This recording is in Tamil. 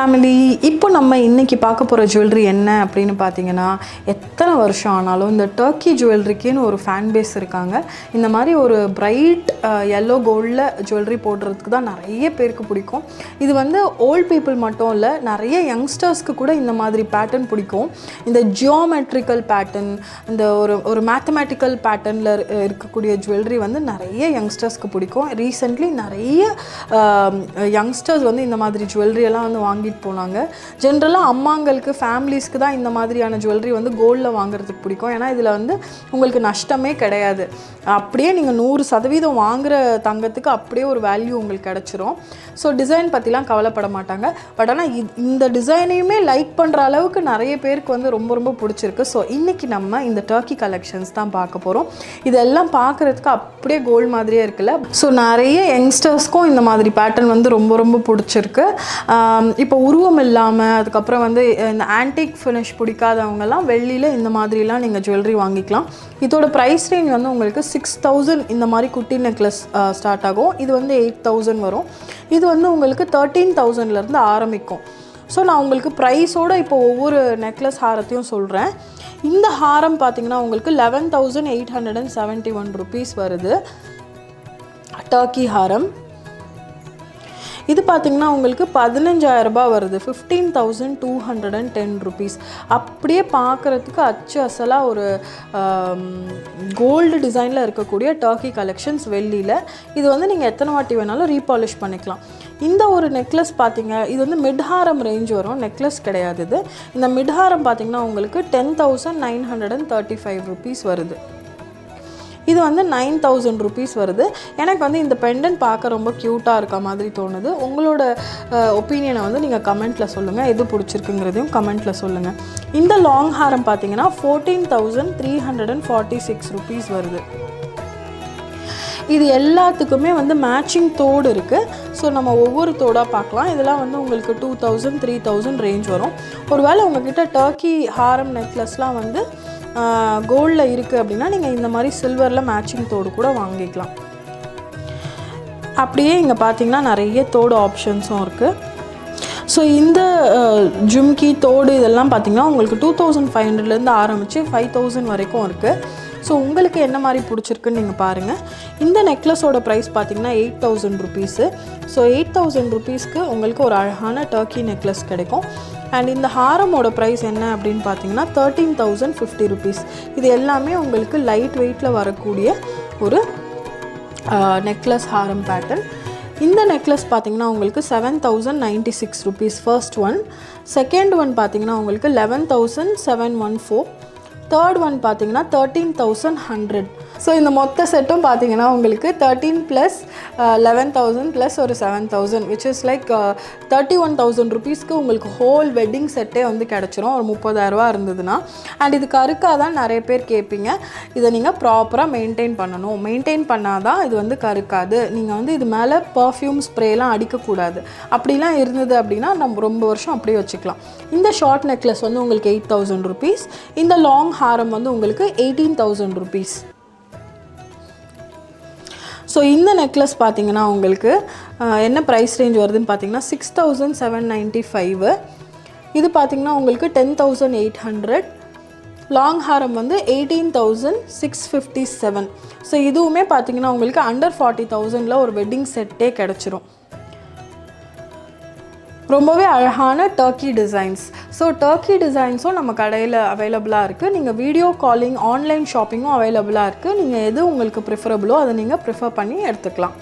ஃபேமிலி இப்போ நம்ம இன்றைக்கி பார்க்க போகிற ஜுவல்லரி என்ன அப்படின்னு பார்த்தீங்கன்னா எத்தனை வருஷம் ஆனாலும் இந்த டர்க்கி ஜுவல்லரிக்குன்னு ஒரு ஃபேன் பேஸ் இருக்காங்க. இந்த மாதிரி ஒரு பிரைட் எல்லோ கோல்டில் ஜுவல்லரி போடுறதுக்கு தான் நிறைய பேருக்கு பிடிக்கும். இது வந்து ஓல்ட் பீப்புள் மட்டும் இல்லை நிறைய யங்ஸ்டர்ஸ்க்கு கூட இந்த மாதிரி பேட்டர்ன் பிடிக்கும். இந்த ஜியோமெட்ரிக்கல் பேட்டர்ன் இந்த ஒரு ஒரு மேத்தமேட்டிக்கல் பேட்டர்னில் இருக்கக்கூடிய ஜுவல்லரி வந்து நிறைய யங்ஸ்டர்ஸ்க்கு பிடிக்கும். ரீசெண்ட்லி நிறைய யங்ஸ்டர்ஸ் வந்து இந்த மாதிரி ஜுவல்லரி எல்லாம் வந்து வாங்கிட்டு போனாங்க. ஜென்ரலாக அம்மாங்களுக்கு ஃபேமிலிஸ்க்கு தான் இந்த மாதிரியான ஜுவல்லரி வந்து கோல்டில் வாங்குறதுக்கு பிடிக்கும். ஏன்னா இதில் வந்து உங்களுக்கு நஷ்டமே கிடையாது. அப்படியே நீங்கள் நூறு சதவீதம் வாங்குற தங்கத்துக்கு அப்படியே ஒரு வேல்யூ உங்களுக்கு கிடச்சிரும். ஸோ டிசைன் பற்றிலாம் கவலைப்பட மாட்டாங்க. பட் ஆனால் இந்த டிசைனையுமே லைக் பண்ணுற அளவுக்கு நிறைய பேருக்கு வந்து ரொம்ப ரொம்ப பிடிச்சிருக்கு. ஸோ இன்றைக்கி நம்ம இந்த டர்க்கி கலெக்ஷன்ஸ் தான் பார்க்க போகிறோம் இதெல்லாம் பார்க்குறதுக்கு அப்படியே கோல்டு மாதிரியே இருக்குல்ல. ஸோ நிறைய யங்ஸ்டர்ஸ்க்கும் இந்த மாதிரி பேட்டர்ன் வந்து ரொம்ப ரொம்ப பிடிச்சிருக்கு. இப்போ உருவம் இல்லாமல் அதுக்கப்புறம் வந்து இந்த ஆன்டிக் ஃபினிஷ் பிடிக்காதவங்கெல்லாம் வெள்ளியில் இந்த மாதிரிலாம் நீங்கள் ஜுவல்லரி வாங்கிக்கலாம். இதோட ப்ரைஸ் ரேஞ்ச் வந்து உங்களுக்கு சிக்ஸ் தௌசண்ட் இந்த மாதிரி குட்டி நெக்லஸ் ஸ்டார்ட் ஆகும். இது வந்து எயிட் தௌசண்ட் வரும். இது வந்து உங்களுக்கு தேர்ட்டீன் தௌசண்ட்லேருந்து ஆரம்பிக்கும். ஸோ நான் உங்களுக்கு ப்ரைஸோட இப்போ ஒவ்வொரு நெக்லஸ் ஹாரத்தையும் சொல்கிறேன் இந்த ஹாரம் பார்த்தீங்கன்னா உங்களுக்கு eleven thousand eight hundred and seventy one rupees வருது. டர்க்கி ஹாரம். இது பார்த்தீங்கன்னா உங்களுக்கு 15000 ரூபாய் வருது. Fifteen thousand two hundred and ten rupees அப்படியே பார்க்குறதுக்கு அச்சு அசலாக ஒரு கோல்டு டிசைனில் இருக்கக்கூடிய டர்க்கி கலெக்ஷன்ஸ் வெள்ளியில். இது வந்து நீங்கள் எத்தனை வாட்டி வேணாலும் ரீபாலிஷ் பண்ணிக்கலாம். இந்த ஒரு நெக்லஸ் பார்த்தீங்க இது வந்து மிட்ஹாரம் ரேஞ்ச் வரும். நெக்லஸ் கிடையாது இது. இந்த மிட்ஹாரம் பார்த்தீங்கன்னா உங்களுக்கு ten thousand nine hundred and thirty five rupees வருது. இது வந்து நைன் தௌசண்ட் ருபீஸ் வருது. எனக்கு வந்து இந்த பெண்டன்ட் பார்க்க ரொம்ப க்யூட்டாக இருக்க மாதிரி தோணுது. உங்களோட ஒப்பீனியனை வந்து நீங்கள் கமெண்ட்டில் சொல்லுங்கள் எது பிடிச்சிருக்குங்கிறதையும் கமெண்ட்டில் சொல்லுங்கள் இந்த லாங் ஹாரம் பார்த்தீங்கன்னா fourteen thousand three hundred and forty six rupees வருது. இது எல்லாத்துக்குமே வந்து மேட்சிங் தோடு இருக்குது ஸோ நம்ம ஒவ்வொரு தோடாக பார்க்கலாம். இதெல்லாம் வந்து உங்களுக்கு two thousand three thousand range வரும். ஒருவேளை உங்ககிட்ட டர்க்கி ஹாரம் நெக்லஸ்லாம் வந்து கோல்டில் இருக்குது அப்படின்னா நீங்கள் இந்த மாதிரி சில்வரில் மேட்சிங் தோடு கூட வாங்கிக்கலாம். அப்படியே இங்கே பார்த்தீங்கன்னா நிறைய தோடு ஆப்ஷன்ஸும் இருக்குது ஸோ இந்த uh, ஜும்கி தோடு இதெல்லாம் பார்த்தீங்கன்னா உங்களுக்கு டூ தௌசண்ட் ஃபைவ் ஹண்ட்ரட்லேருந்து ஆரம்பித்து ஃபைவ் தௌசண்ட் வரைக்கும் இருக்குது ஸோ உங்களுக்கு என்ன மாதிரி பிடிச்சிருக்குன்னு நீங்கள் பாருங்கள் இந்த நெக்லஸோட ப்ரைஸ் பார்த்தீங்கன்னா eight thousand rupees so eight thousand ருபீஸ்க்கு உங்களுக்கு ஒரு அழகான டர்க்கி நெக்லஸ் கிடைக்கும். அண்ட் இந்த ஹாரமோட ப்ரைஸ் என்ன அப்படின்னு பார்த்தீங்கன்னா தேர்ட்டீன் தௌசண்ட் ஃபிஃப்டி ருபீஸ் இது எல்லாமே உங்களுக்கு லைட் வெயிட்டில் வரக்கூடிய ஒரு uh, நெக்லஸ் ஹாரம் பேட்டர்ன் இந்த நெக்லஸ் பார்த்தீங்கன்னா உங்களுக்கு seven thousand ninety six rupees first one second one பார்த்தீங்கன்னா உங்களுக்கு eleven thousand seven one four third one பார்த்தீங்கன்னா தேர்ட்டீன் தௌசண்ட் ஹண்ட்ரட் ஸோ இந்த மொத்த செட்டும் பார்த்தீங்கன்னா உங்களுக்கு thirteen plus eleven thousand plus ஒரு seven thousand which is like thirty one thousand ருபீஸ்க்கு உங்களுக்கு ஹோல் வெட்டிங் செட்டே வந்து கிடச்சிரும். ஒரு முப்பதாயிரரூவா இருந்ததுன்னா. அண்ட் இது கருக்காக தான் நிறைய பேர் கேட்பீங்க. இதை நீங்கள் ப்ராப்பராக மெயின்டைன் பண்ணணும். மெயின்டைன் பண்ணால் தான் இது வந்து கருக்காது. நீங்கள் வந்து இது மேலே பர்ஃப்யூம் ஸ்ப்ரேலாம் அடிக்கக்கூடாது. அப்படிலாம் இருந்தது அப்படின்னா நம்ம ரொம்ப வருஷம் அப்படியே வச்சுக்கலாம். இந்த ஷார்ட் நெக்லஸ் வந்து உங்களுக்கு எயிட் தௌசண்ட் ருபீஸ் இந்த லாங் ஹாரம் வந்து உங்களுக்கு எயிட்டீன் தௌசண்ட் ருபீஸ் ஸோ இந்த நெக்லஸ் பார்த்தீங்கன்னா உங்களுக்கு என்ன ப்ரைஸ் ரேஞ்ச் வருதுன்னு பார்த்தீங்கன்னா six thousand seven ninety five இது பார்த்தீங்கன்னா உங்களுக்கு ten thousand eight hundred long ஹாரம் வந்து eighteen thousand six fifty seven so இதுவுமே பார்த்தீங்கன்னா உங்களுக்கு அண்டர் ஃபார்ட்டி தௌசண்டில் ஒரு வெட்டிங் செட்டே கிடச்சிரும். ரொம்பவே அழகான டர்க்கி டிசைன்ஸ் ஸோ டர்க்கி டிசைன்ஸும் நம்ம கடையில் அவைலபிளாக இருக்குது நீங்கள் வீடியோ காலிங் ஆன்லைன் ஷாப்பிங்கும் அவைலபிளாக இருக்குது நீங்கள் எது உங்களுக்கு ப்ரிஃபரபிளோ அதை நீங்கள் ப்ரிஃபர் பண்ணி எடுத்துக்கலாம்.